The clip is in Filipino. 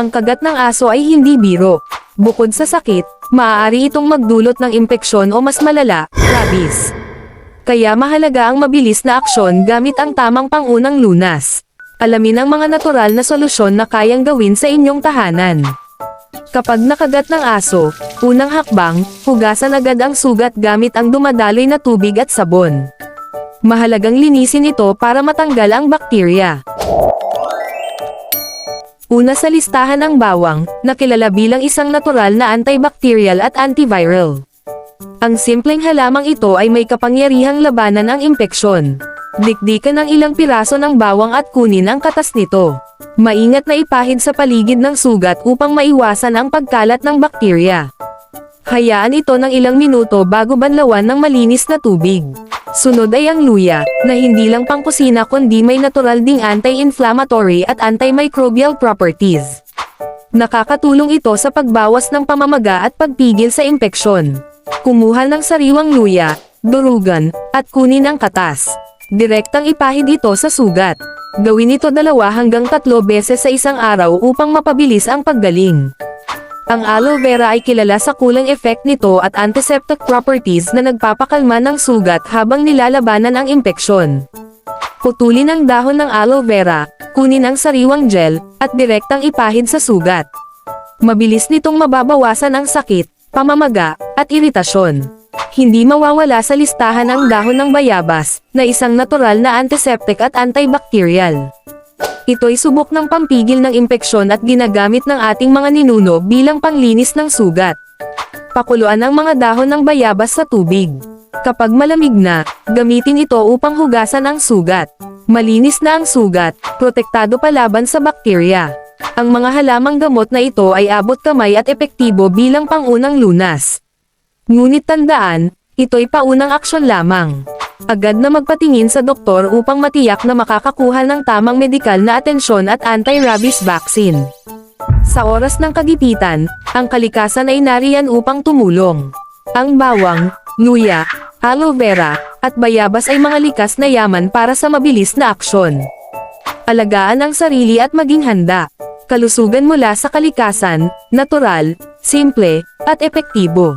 Ang kagat ng aso ay hindi biro. Bukod sa sakit, maaari itong magdulot ng impeksyon o mas malala, rabies. Kaya mahalaga ang mabilis na aksyon gamit ang tamang pangunang lunas. Alamin ang mga natural na solusyon na kayang gawin sa inyong tahanan. Kapag nakagat ng aso, unang hakbang, hugasan agad ang sugat gamit ang dumadaloy na tubig at sabon. Mahalagang linisin ito para matanggal ang bakterya. Una sa listahan ang bawang, na kilala bilang isang natural na antibacterial at antiviral. Ang simpleng halamang ito ay may kapangyarihang labanan ang impeksyon. Dikdikan ang ilang piraso ng bawang at kunin ang katas nito. Maingat na ipahid sa paligid ng sugat upang maiwasan ang pagkalat ng bakterya. Hayaan ito ng ilang minuto bago banlawan ng malinis na tubig. Sunod ay ang luya, na hindi lang pangkusina kundi may natural ding anti-inflammatory at antimicrobial properties. Nakakatulong ito sa pagbawas ng pamamaga at pagpigil sa impeksyon. Kumuha ng sariwang luya, durugan, at kunin ang katas. Direktang ipahid ito sa sugat. Gawin ito dalawa hanggang tatlo beses sa isang araw upang mapabilis ang paggaling. Ang aloe vera ay kilala sa cooling effect nito at antiseptic properties na nagpapakalma ng sugat habang nilalabanan ang impeksyon. Putulin ang dahon ng aloe vera, kunin ang sariwang gel, at direktang ipahid sa sugat. Mabilis nitong mababawasan ang sakit, pamamaga, at iritasyon. Hindi mawawala sa listahan ang dahon ng bayabas, na isang natural na antiseptic at antibacterial. Ito'y subok ng pampigil ng impeksyon at ginagamit ng ating mga ninuno bilang panglinis ng sugat. Pakuluan ang mga dahon ng bayabas sa tubig. Kapag malamig na, gamitin ito upang hugasan ang sugat. Malinis na ang sugat, protektado pa laban sa bakterya. Ang mga halamang gamot na ito ay abot kamay at epektibo bilang pangunang lunas. Ngunit tandaan, ito'y paunang aksyon lamang. Agad na magpatingin sa doktor upang matiyak na makakakuha ng tamang medikal na atensyon at anti-rabies vaccine. Sa oras ng kagipitan, ang kalikasan ay nariyan upang tumulong. Ang bawang, luya, aloe vera, at bayabas ay mga likas na yaman para sa mabilis na aksyon. Alagaan ang sarili at maging handa. Kalusugan mula sa kalikasan, natural, simple, at epektibo.